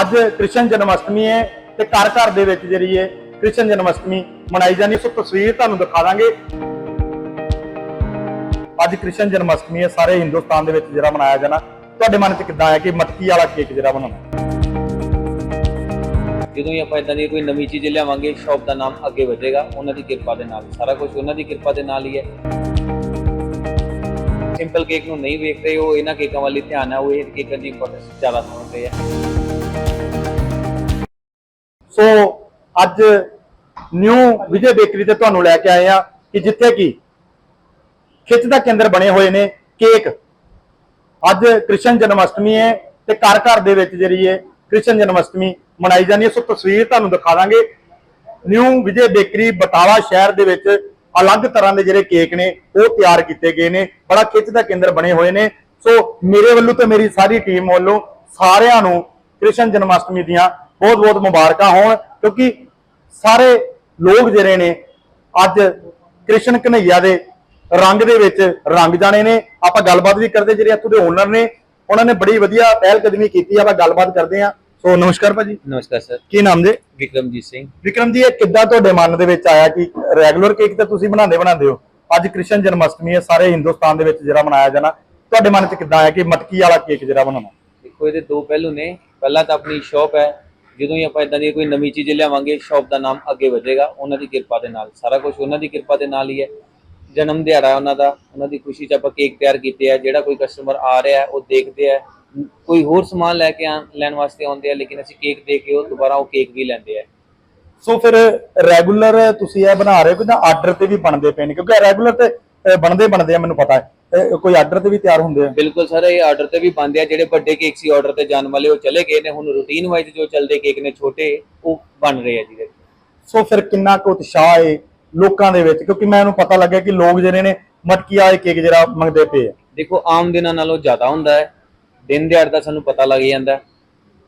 ਅੱਜ ਕ੍ਰਿਸ਼ਨ ਜਨਮ ਅਸ਼ਟਮੀ ਹੈ ਤੇ ਘਰ ਘਰ ਦੇ ਵਿੱਚ ਜਿਹੜੀ ਹੈ ਕ੍ਰਿਸ਼ਨ ਜਨਮ ਅਸ਼ਟਮੀ ਮਨਾਈ ਜਾਂਦੀ ਹੈ। ਸੋ ਤਸਵੀਰ ਤੁਹਾਨੂੰ ਦਿਖਾ ਦਾਂਗੇ। ਅੱਜ ਕ੍ਰਿਸ਼ਨ ਜਨਮ ਅਸ਼ਟਮੀ ਹੈ, ਸਾਰੇ ਹਿੰਦੁਸਤਾਨ ਦੇ ਵਿੱਚ ਜਿਹੜਾ ਮਨਾਇਆ ਜਾਣਾ। ਤੁਹਾਡੇ ਮਨ 'ਚ ਕਿੱਦਾਂ ਆਇਆ ਕਿ ਮਟਕੀ ਵਾਲਾ ਕੇਕ ਜਿਹੜਾ ਬਣਾਉਣਾ? ਜਦੋਂ ਹੀ ਆਪਾਂ ਇਦਾਂ ਦੀ ਕੋਈ ਨਵੀਂ ਚੀਜ਼ ਲਿਆਵਾਂਗੇ, ਸ਼ੌਪ ਦਾ ਨਾਮ ਅੱਗੇ ਵਧੇਗਾ। ਉਹਨਾਂ ਦੀ ਕਿਰਪਾ ਦੇ ਨਾਲ, ਸਾਰਾ ਕੁਝ ਉਹਨਾਂ ਦੀ ਕਿਰਪਾ ਦੇ ਨਾਲ ਹੀ ਹੈ। ਸਿੰਪਲ ਕੇਕ ਨੂੰ ਨਹੀਂ ਵੇਖਦੇ ਉਹ ਇਹਨਾਂ ਕੇਕਾਂ ਵੱਲ ਧਿਆਨ ਹੈ ਉਹ ਇਹ ਕੇਕਾਂ ਦੀ ਇੰਪੋਰਟੈਂਸ ਜ਼ਿਆਦਾ ਸਮਝਦੇ ਆ। ਸੋ ਅੱਜ ਨਿਊ ਵਿਜੇ ਬੇਕਰੀ ਤੇ ਤੁਹਾਨੂੰ ਲੈ ਕੇ ਆਏ ਆ ਕਿ ਜਿੱਥੇ ਕਿ ਖਿੱਚ ਦਾ ਕੇਂਦਰ ਬਣੇ ਹੋਏ ਨੇ ਕੇਕ ਅੱਜ ਕ੍ਰਿਸ਼ਨ ਜਨਮ ਅਸ਼ਟਮੀ ਹੈ ਤੇ ਘਰ ਘਰ ਦੇ ਵਿੱਚ ਜਿਹੜੀ ਹੈ ਕ੍ਰਿਸ਼ਨ ਜਨਮ ਅਸ਼ਟਮੀ ਮਨਾਈ ਜਾਂਦੀ ਹੈ। ਸੋ ਤਸਵੀਰ ਤੁਹਾਨੂੰ ਦਿਖਾ ਦਾਂਗੇ। ਨਿਊ ਵਿਜੇ ਬੇਕਰੀ ਬਟਾਲਾ ਸ਼ਹਿਰ ਦੇ ਵਿੱਚ ਅਲੱਗ ਤਰ੍ਹਾਂ ਦੇ ਜਿਹੜੇ ਕੇਕ ਨੇ, ਉਹ ਤਿਆਰ ਕੀਤੇ ਗਏ ਨੇ, ਬੜਾ ਖਿੱਚ ਦਾ ਕੇਂਦਰ ਬਣੇ ਹੋਏ ਨੇ। ਸੋ ਮੇਰੇ ਵੱਲੋਂ ਤੇ ਮੇਰੀ ਸਾਰੀ ਟੀਮ ਵੱਲੋਂ ਸਾਰਿਆਂ ਨੂੰ ਕ੍ਰਿਸ਼ਨ ਜਨਮ ਅਸ਼ਟਮੀ ਦੀਆਂ ਬਹੁਤ ਬਹੁਤ ਮੁਬਾਰਕਾਂ ਹੋਣ, ਕਿਉਂਕਿ ਸਾਰੇ ਲੋਕ ਜਿਹੜੇ ਨੇ, ਅੱਜ ਕ੍ਰਿਸ਼ਨ ਕਨਈਆ ਦੇ ਰੰਗ ਦੇ ਵਿੱਚ ਰੰਗ ਜਾਣੇ ਨੇ। ਆਪਾਂ ਗੱਲਬਾਤ ਵੀ ਕਰਦੇ ਜਿਹੜੇ ਇੱਥੋਂ ਦੇ ਓਨਰ ਨੇ, ਉਹਨਾਂ ਨੇ ਬੜੀ ਵਧੀਆ ਪਹਿਲ ਕਦਮੀ ਕੀਤੀ, ਆਪਾਂ ਗੱਲਬਾਤ ਕਰਦੇ ਆ ਸੋ ਨਮਸਕਾਰ ਭਾਜੀ। ਨਮਸਕਾਰ ਸਰ। ਕੀ ਨਾਮ ਦੇ ਵਿਕਰਮਜੀਤ ਸਿੰਘ। ਵਿਕਰਮ ਜੀ ਇਹ ਕਿੱਦਾਂ ਤੁਹਾਡੇ ਮਨ ਦੇ ਵਿੱਚ ਆਇਆ ਕਿ ਰੈਗੂਲਰ ਕੇਕ ਤਾਂ ਤੁਸੀਂ ਬਣਾਉਂਦੇ ਬਣਾਉਂਦੇ ਹੋ? ਅੱਜ ਕ੍ਰਿਸ਼ਨ ਜਨਮ ਅਸ਼ਟਮੀ ਹੈ ਸਾਰੇ ਹਿੰਦੁਸਤਾਨ ਦੇ ਵਿੱਚ ਜਿਹੜਾ ਮਨਾਇਆ ਜਾਣਾ ਤੁਹਾਡੇ ਮਨ 'ਚ ਕਿੱਦਾਂ ਆਇਆ ਕਿ ਮਟਕੀ ਵਾਲਾ ਕੇਕ ਜਿਹੜਾ ਬਣਾਉਣਾ? ਦੇਖੋ ਇਹਦੇ ਦੋ ਪਹਿਲੂ ਨੇ। ਪਹਿਲਾ ਤਾਂ ਆਪਣੀ ਸ਼ੌਪ ਹੈ। ਜਦੋਂ ਹੀ ਆਪਾਂ ਇਦਾਂ ਦੀ ਕੋਈ ਨਵੀਂ ਚੀਜ਼ ਲਿਆਵਾਂਗੇ ਸ਼ੌਪ ਦਾ ਨਾਮ ਅੱਗੇ ਵਧੇਗਾ। ਉਹਨਾਂ ਦੀ ਕਿਰਪਾ ਦੇ ਨਾਲ ਸਾਰਾ ਕੁਝ ਉਹਨਾਂ ਦੀ ਕਿਰਪਾ ਦੇ ਨਾਲ ਹੀ ਹੈ। ਜਨਮ ਦਿਹਾੜਾ ਉਹਨਾਂ ਦਾ। ਉਹਨਾਂ ਦੀ ਖੁਸ਼ੀ 'ਚ ਆਪਾਂ ਕੇਕ ਤਿਆਰ ਕੀਤੇ ਆ। ਜਿਹੜਾ ਕੋਈ ਕਸਟਮਰ ਆ ਰਿਹਾ ਉਹ ਦੇਖਦੇ ਆ। ਕੋਈ ਹੋਰ ਸਮਾਨ ਲੈ ਕੇ ਆ ਲੈਣ ਵਾਸਤੇ ਆਉਂਦੇ ਆ ਲੇਕਿਨ ਅਸੀਂ ਕੇਕ ਦੇ ਕੇ ਉਹ ਦੁਬਾਰਾ ਉਹ ਕੇਕ ਵੀ ਲੈਂਦੇ ਆ। ਸੋ ਫਿਰ ਰੈਗੂਲਰ ਤੁਸੀਂ ਇਹ ਬਣਾ ਰਹੇ ਹੋ ਕਿ ਜਾਂ ਆਰਡਰ ਤੇ ਵੀ ਬਣਦੇ ਪਏ ਨੇ? ਕਿਉਂਕਿ ਰੈਗੂਲਰ ਤੇ ਅਹ, ਬਣਦੇ ਬਣਦੇ ਆ ਮੈਨੂੰ ਪਤਾ ਹੈ। ਇਹ ਕੋਈ ਆਰਡਰ ਤੇ ਵੀ ਤਿਆਰ ਹੁੰਦੇ ਆ? ਬਿਲਕੁਲ ਸਰ ਇਹ ਆਰਡਰ ਤੇ ਵੀ ਬੰਦੇ ਆ। ਜਿਹੜੇ ਵੱਡੇ ਕੇਕ ਸੀ ਆਰਡਰ ਤੇ ਜਾਣ ਵਾਲੇ ਉਹ ਚਲੇ ਗਏ ਨੇ। ਹੁਣ ਰੂਟੀਨ ਵਾਈਜ਼ ਜੋ ਚੱਲਦੇ ਕੇਕ ਨੇ ਛੋਟੇ ਉਹ ਬਣ ਰਹੇ ਆ ਜੀ। ਸੋ ਫਿਰ ਕਿੰਨਾ ਕੁ ਉਤਸ਼ਾਹ ਹੈ ਲੋਕਾਂ ਦੇ ਵਿੱਚ? ਕਿਉਂਕਿ ਮੈਨੂੰ ਪਤਾ ਲੱਗਿਆ ਕਿ ਲੋਕ ਜਿਹੜੇ ਨੇ ਮਟਕੀ ਵਾਲੇ ਕੇਕ ਜਿਹੜਾ ਮੰਗਦੇ ਪਏ ਆ। ਦੇਖੋ ਆਮ ਦਿਨਾਂ ਨਾਲੋਂ ਜ਼ਿਆਦਾ ਹੁੰਦਾ ਹੈ। ਦਿਨ ਦਿਹਾੜ ਦਾ ਸਾਨੂੰ ਪਤਾ ਲੱਗ ਜਾਂਦਾ।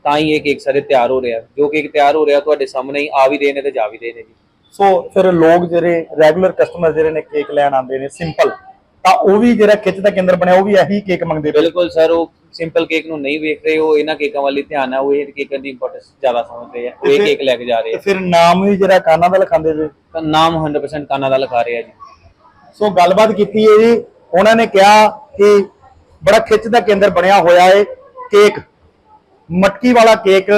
ਤਾਂ ਹੀ ਇਹ ਕੇਕ ਸਾਰੇ ਤਿਆਰ ਹੋ ਰਿਹਾ ਜੋ ਕੇਕ ਤਿਆਰ ਹੋ ਰਿਹਾ ਤੁਹਾਡੇ ਸਾਹਮਣੇ ਹੀ ਆ ਵੀ ਰਹੇ ਨੇ ਤੇ ਜਾ ਵੀ ਰਹੇ ਨੇ ਜੀ। ਸੋ ਫਿਰ ਲੋਕ ਜਿਹੜੇ ਰੈਗੂਲਰ ਕਸਟਮਰ ਜਿਹੜੇ ਨੇ ਕੇਕ ਲੈਣ ਆਉਂਦੇ ਨੇ ਸਿੰਪਲ ਤਾਂ ਉਹ ਵੀ ਜਿਹੜਾ ਖਿੱਚ ਦਾ ਕੇਂਦਰ ਬਣਿਆ ਉਹ ਵੀ ਇਹੀ ਕੇਕ ਮੰਗਦੇ ਬਿਲਕੁਲ ਸਰ ਉਹ ਸਿੰਪਲ ਕੇਕ ਨੂੰ ਨਹੀਂ ਵੇਖ ਰਹੇ ਉਹ ਇਹਨਾਂ ਕੇਕਾਂ ਵੱਲ ਹੀ ਧਿਆਨ ਹੈ ਉਹ ਇਹ ਕੇਕਾਂ ਦੀ ਇੰਪੋਰਟੈਂਸ ਜ਼ਿਆਦਾ ਸਮਝਦੇ ਆ ਉਹ ਇਹ ਕੇਕ ਲੈ ਕੇ ਜਾ ਰਹੇ ਤੇ ਆ ਫਿਰ ਨਾਮ ਵੀ ਜਿਹੜਾ ਕਾਨਾਂ ਦਾ ਲਿਖਾਉਂਦੇ ਜੇ? ਤਾਂ ਨਾਮ 100% ਕਾਨਾ ਦਾ ਲਿਖਾ ਰਹੇ ਆ ਜੀ। ਸੋ ਗੱਲਬਾਤ ਕੀਤੀ ਹੈ ਜੀ ਉਹਨਾਂ ਨੇ ਕਿਹਾ ਕਿ ਬੜਾ ਖਿੱਚ ਦਾ ਕੇਂਦਰ ਬਣਿਆ ਹੋਇਆ ਹੈ ਕੇਕ। ਮਟਕੀ ਵਾਲਾ ਕੇਕ,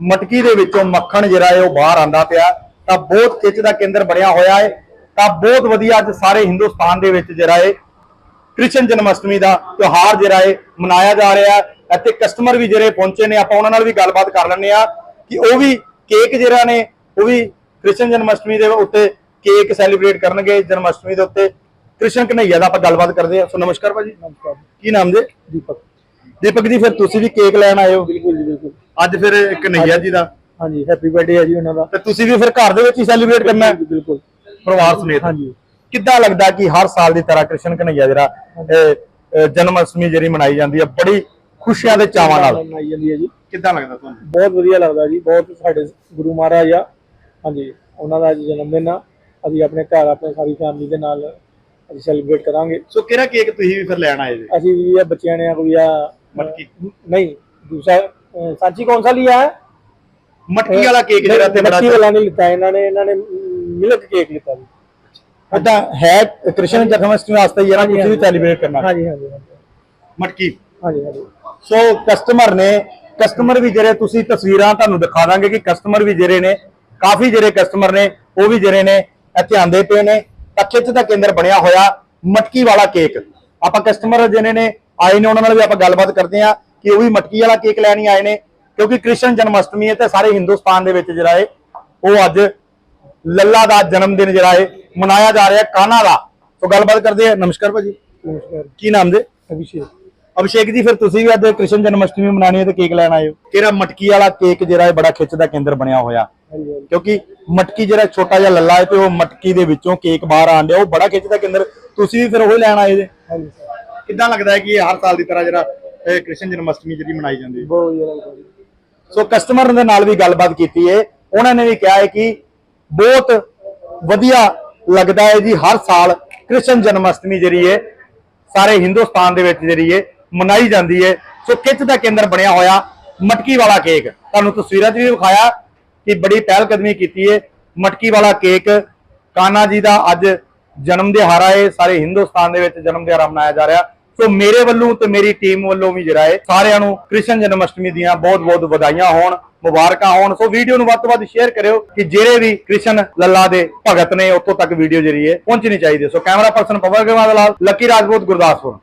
ਮਟਕੀ ਦੇ ਵਿੱਚੋਂ ਮੱਖਣ ਜਿਹੜਾ ਹੈ ਉਹ ਬਾਹਰ ਆਂਦਾ ਪਿਆ। ਤਾਂ ਬਹੁਤ ਖਿੱਚ ਦਾ ਕੇਂਦਰ ਬਣਿਆ ਹੋਇਆ ਹੈ ਤਾਂ ਬਹੁਤ ਵਧੀਆ ਅੱਜ ਸਾਰੇ ਹਿੰਦੁਸਤਾਨ ਦੇ ਵਿੱਚ ਜਿਹੜਾ ਹੈ ਕ੍ਰਿਸ਼ਨ ਜਨਮ ਅਸ਼ਟਮੀ ਦਾ ਤਿਉਹਾਰ ਜਿਹੜਾ ਹੈ ਮਨਾਇਆ ਜਾ ਰਿਹਾ ਹੈ। ਅਤੇ ਕਸਟਮਰ ਵੀ ਜਿਹੜੇ ਪਹੁੰਚੇ ਨੇ, ਆਪਾਂ ਉਹਨਾਂ ਨਾਲ ਵੀ ਗੱਲਬਾਤ ਕਰ ਲੈਂਦੇ ਆ ਕਿ ਉਹ ਵੀ ਕੇਕ ਜਿਹੜਾ ਨੇ, ਉਹ ਵੀ ਕ੍ਰਿਸ਼ਨ ਜਨਮ ਅਸ਼ਟਮੀ ਦੇ ਉੱਤੇ ਕੇਕ ਸੈਲੀਬ੍ਰੇਟ ਕਰਨਗੇ ਜਨਮ ਅਸ਼ਟਮੀ ਦੇ ਉੱਤੇ। ਕ੍ਰਿਸ਼ਨ ਕਨਈਆ ਦਾ ਆਪਾਂ ਗੱਲਬਾਤ ਕਰਦੇ ਆ ਸੋ ਨਮਸਕਾਰ ਭਾਜੀ। ਨਮਸਕਾਰ ਕੀ ਨਾਮ ਜੀ? ਦੀਪਕ। ਦੀਪਕ ਜੀ ਫਿਰ ਤੁਸੀਂ ਵੀ ਕੇਕ ਲੈਣ ਆਏ ਹੋ? ਬਿਲਕੁਲ ਜੀ ਬਿਲਕੁਲ। ਅੱਜ ਫਿਰ ਕਨਈਆ ਜੀ ਦਾ। ਹਾਂਜੀ ਹੈਪੀ ਬਰਥਡੇ ਹੈ ਜੀ ਉਹਨਾਂ ਦਾ। ਤੇ ਤੁਸੀਂ ਵੀ ਫਿਰ ਘਰ ਦੇ ਵਿੱਚ ਹੀ ਸੈਲੀਬ੍ਰੇਟ ਕਰਨਾ ਹੈ? ਬਿਲਕੁਲ ਪਰਿਵਾਰ ਸਮੇਤ। ਹਾਂਜੀ। ਕਿੱਦਾਂ ਲੱਗਦਾ ਕਿ ਹਰ ਸਾਲ ਦੀ ਤਰ੍ਹਾਂ ਕ੍ਰਿਸ਼ਨ ਕਨਈਆ ਜਿਹੜਾ ਜਨਮ ਅਸ਼ਟਮੀ ਜਿਹੜੀ ਮਨਾਈ ਜਾਂਦੀ ਹੈ ਬੜੀ ਖੁਸ਼ੀਆਂ ਦੇ ਚਾਵਾਂ ਨਾਲ। ਮਨਾਈ ਜਾਂਦੀ ਹੈ ਜੀ? ਕਿੱਦਾਂ ਲੱਗਦਾ ਤੁਹਾਨੂੰ? ਬਹੁਤ ਵਧੀਆ ਲੱਗਦਾ ਜੀ। ਬਹੁਤ ਸਾਡੇ ਗੁਰੂ ਮਹਾਰਾਜ ਆ। ਹਾਂਜੀ ਉਹਨਾਂ ਦਾ ਜਨਮ ਦਿਨ ਆ। ਅਸੀਂ ਆਪਣੇ ਘਰ ਆਪਣੇ ਸਾਰੀ ਫੈਮਿਲੀ ਦੇ ਨਾਲ ਅਸੀਂ ਸੈਲੀਬ੍ਰੇਟ ਕਰਾਂਗੇ। ਸੋ ਕਿਹੜਾ ਕੇਕ ਤੁਸੀਂ ਵੀ ਫਿਰ ਲੈਣ ਆਏ ਜੀ? ਅਸੀਂ ਵੀ ਇਹ ਬੱਚਿਆਂ ਨੇ ਕੋਈ ਆ ਮਟਕੀ। ਨਹੀਂ ਦੂਸਰਾ ਅ, ਕੌਣ ਸਾ ਲਿਆ? ਮਟਕੀ ਵਾਲਾ ਕੇਕ ਜਿਹੜਾ ਇੱਥੇ ਬੜਾ ਮੱਕੀ ਵਾਲਾ ਨਹੀਂ ਲਿੱਤਾ ਇਹਨਾਂ ਨੇ ਇਹਨਾਂ ਨੇ ਮਿਲਕ ਕੇਕ ਲਿੱਤਾ ਜੀ। ਅੱਡਾ ਹੈ ਕ੍ਰਿਸ਼ਨ ਜਨਮਸ਼ਟਮੀ ਵਾਸਤੇ ਯਾਰ ਤੁਸੀਂ ਵੀ ਸੈਲੀਬ੍ਰੇਟ ਕਰਨਾ। ਹਾਂਜੀ ਹਾਂਜੀ ਹਾਂਜੀ। ਮਟਕੀ। ਹਾਂਜੀ ਹਾਂਜੀ। ਸੋ ਕਸਟਮਰ ਨੇ ਕਸਟਮਰ ਵੀ ਜਿਹੜੇ ਤੁਸੀਂ ਤਸਵੀਰਾਂ ਤੁਹਾਨੂੰ ਦਿਖਾ ਦਾਂਗੇ ਕਿ ਕਸਟਮਰ ਵੀ ਜਿਹੜੇ ਨੇ ਕਾਫੀ ਜਿਹੜੇ ਕਸਟਮਰ ਨੇ ਉਹ ਵੀ ਜਿਹੜੇ ਨੇ ਇੱਥੇ ਆਂਦੇ ਪਏ ਨੇ। ਤਾਂ ਖਿੱਚ ਦਾ ਕੇਂਦਰ ਬਣਿਆ ਹੋਇਆ ਮਟਕੀ ਵਾਲਾ ਕੇਕ। ਆਪਾਂ ਕਸਟਮਰ ਜਿਹਨੇ ਨੇ ਆਏ ਨੇ ਉਹਨਾਂ ਨਾਲ ਵੀ ਆਪਾਂ ਗੱਲਬਾਤ ਕਰਦੇ ਆ ਕਿ ਉਹ ਵੀ ਮਟਕੀ ਵਾਲਾ ਕੇਕ ਲੈਣ ਹੀ ਆਏ ਨੇ। ਕਿਉਂਕਿ ਕ੍ਰਿਸ਼ਨ ਜਨਮ ਅਸ਼ਟਮੀ ਹੈ ਤੇ ਸਾਰੇ ਹਿੰਦੁਸਤਾਨ ਦੇ ਵਿੱਚ ਜਿਹੜਾ ਹੈ ਉਹ ਅੱਜ ਲੱਲਾ ਦਾ ਜਨਮ ਦਿਨ ਜਿਹੜਾ ਹੈ ਮਨਾਇਆ ਜਾ ਰਿਹਾ ਕਾਨਾ ਦਾ। ਸੋ ਗੱਲਬਾਤ ਕਰਦੇ ਆ ਨਮਸਕਾਰ ਭਾਜੀ। ਨਮਸਕਾਰ। ਕੀ ਨਾਮ ਦੇ ਅਭਿਸ਼ੇਕ। ਅਭਿਸ਼ੇਕ ਜੀ ਫਿਰ ਤੁਸੀਂ ਵੀ ਅੱਜ ਕ੍ਰਿਸ਼ਨ ਜਨਮ ਅਸ਼ਟਮੀ ਮਨਾਣੀ ਹੈ ਤੇ ਕੇਕ ਲੈਣ ਆਏ ਹੋ। ਕਿਹੜਾ ਮਟਕੀ ਵਾਲਾ ਕੇਕ ਜਿਹੜਾ ਹੈ ਬੜਾ ਖਿੱਚ ਦਾ ਕੇਂਦਰ ਬਣਿਆ ਹੋਇਆ? ਕਿਉਂਕਿ ਮਟਕੀ ਜਿਹੜਾ ਛੋਟਾ ਜਿਹਾ ਲੱਲਾ ਹੈ ਤੇ ਉਹ ਮਟਕੀ ਦੇ ਵਿੱਚੋਂ ਕੇਕ ਬਾਹਰ ਆਣ ਡਿਆ ਉਹ ਬੜਾ ਖਿੱਚਦਾ ਕੇਂਦਰ ਤੁਸੀਂ ਵੀ ਫਿਰ ਉਹ ਲੈਣ ਆਏ ਜੇ। ਹਾਂਜੀ ਕਿੱਦਾਂ ਲੱਗਦਾ ਹੈ ਕਿ ਹਰ ਸਾਲ ਦੀ ਤਰ੍ਹਾਂ ਜਿਹੜਾ ਕ੍ਰਿਸ਼ਨ ਜਨਮ ਜਿਹੜੀ ਮਨਾਈ ਜਾਂਦੀ ਹੈ? ਬਹੁਤ ਵਧੀਆ ਸੋ ਕਸਟਮਰ ਦੇ ਨਾਲ ਵੀ ਗੱਲਬਾਤ ਕੀਤੀ ਹੈ ਉਹਨਾਂ ਨੇ ਵੀ ਕਿਹਾ ਹੈ ਕਿ ਬਹੁਤ ਵਧੀਆ ਲੱਗਦਾ ਹੈ ਜੀ ਹਰ ਸਾਲ ਕ੍ਰਿਸ਼ਨ ਜਨਮ ਅਸ਼ਟਮੀ ਜਿਹੜੀ ਹੈ ਸਾਰੇ ਹਿੰਦੁਸਤਾਨ ਦੇ ਵਿੱਚ ਜਿਹੜੀ ਹੈ ਮਨਾਈ ਜਾਂਦੀ ਹੈ ਸੋ ਕਿੱਚ ਦਾ ਕੇਂਦਰ ਬਣਿਆ ਹੋਇਆ ਮਟਕੀ ਵਾਲਾ ਕੇਕ? ਤੁਹਾਨੂੰ ਤਸਵੀਰਾਂ 'ਚ ਵੀ ਵਿਖਾਇਆ। ਕਿ ਬੜੀ ਪਹਿਲ ਕਦਮੀ ਕੀਤੀ ਹੈ ਮਟਕੀ ਵਾਲਾ ਕੇਕ, ਕਾਨਾ ਜੀ ਦਾ ਅੱਜ ਜਨਮ ਦਿਹਾੜਾ ਹੈ ਸਾਰੇ ਹਿੰਦੁਸਤਾਨ ਦੇ ਵਿੱਚ ਜਨਮ ਦਿਹਾੜਾ ਮਨਾਇਆ ਜਾ ਰਿਹਾ। ਸੋ ਮੇਰੇ ਵੱਲੋਂ ਤੇ ਮੇਰੀ ਟੀਮ ਵੱਲੋਂ ਵੀ ਜਿਹੜਾ ਹੈ ਸਾਰਿਆਂ ਨੂੰ ਕ੍ਰਿਸ਼ਨ ਜਨਮ ਅਸ਼ਟਮੀ ਦੀਆਂ ਬਹੁਤ-ਬਹੁਤ ਵਧਾਈਆਂ ਹੋਣ, ਮੁਬਾਰਕਾਂ ਹੋਣ। ਸੋ ਵੀਡੀਓ ਨੂੰ ਵੱਧ ਤੋਂ ਵੱਧ ਸ਼ੇਅਰ ਕਰਿਓ ਕਿ ਜਿਹੜੇ ਵੀ ਕ੍ਰਿਸ਼ਨ ਲੱਲਾ ਦੇ ਭਗਤ ਨੇ ਉੱਥੋਂ ਤੱਕ ਵੀਡੀਓ ਜਿਹੜੀ ਹੈ ਪਹੁੰਚਣੀ ਚਾਹੀਦੀ ਹੈ। So camera person Pawan Kumar Lal Lucky Rajput, Gurdaspur.